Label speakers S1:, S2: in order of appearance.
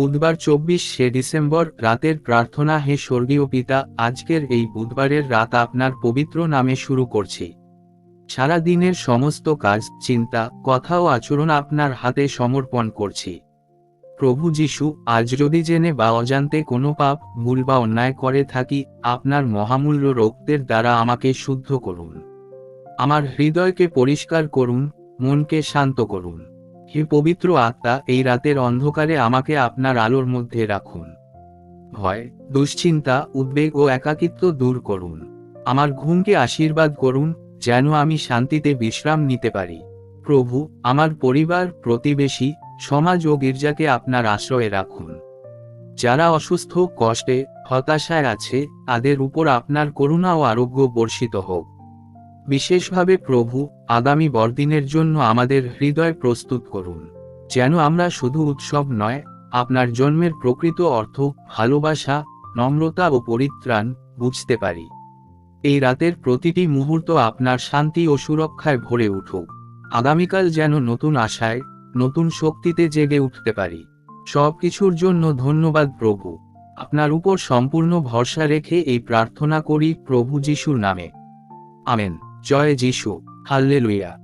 S1: বুধবার চব্বিশে ডিসেম্বর রাতের প্রার্থনা হে স্বর্গীয় পিতা, আজকের এই বুধবারের রাত আপনার পবিত্র নামে শুরু করছি। সারা দিনের সমস্ত কাজ, চিন্তা, কথা ও আচরণ আপনার হাতে সমর্পণ করছি। প্রভু যিশু, আজ যদি জেনে বা অজান্তে কোনো পাপ, ভুল বা অন্যায় করে থাকি, আপনার মহামূল্য রক্তের দ্বারা আমাকে শুদ্ধ করুন। আমার হৃদয়কে পরিষ্কার করুন, মনকে শান্ত করুন। হে পবিত্র আত্মা, এই রাতের অন্ধকারে আমাকে আপনার আলোর মধ্যে রাখুন। ভয়, দুশ্চিন্তা, উদ্বেগ ও একাকিত্ব দূর করুন। আমার ঘুমকে আশীর্বাদ করুন, যেন আমি শান্তিতে বিশ্রাম নিতে পারি। প্রভু, আমার পরিবার, প্রতিবেশী, সমাজ ও গির্জাকে আপনার আশ্রয়ে রাখুন। যারা অসুস্থ, কষ্টে, হতাশায় আছে, তাদের উপর আপনার করুণা ও আরোগ্য বর্ষিত হোক। বিশেষভাবে প্রভু, আগামী বড়দিনের জন্য আমাদের হৃদয় প্রস্তুত করুন। যেন আমরা শুধু উৎসব নয়, আপনার জন্মের প্রকৃত অর্থ, ভালোবাসা, নম্রতা ও পরিত্রাণ বুঝতে পারি। এই রাতের প্রতিটি মুহূর্ত আপনার শান্তি ও সুরক্ষায় ভরে উঠুক। আগামীকাল যেন নতুন আশায়, নতুন শক্তিতে জেগে উঠতে পারি। সব কিছুর জন্য ধন্যবাদ প্রভু। আপনার উপর সম্পূর্ণ ভরসা রেখে এই প্রার্থনা করি প্রভু যিশুর নামে। আমেন। জয় যিশু হাল্লেলুয়া।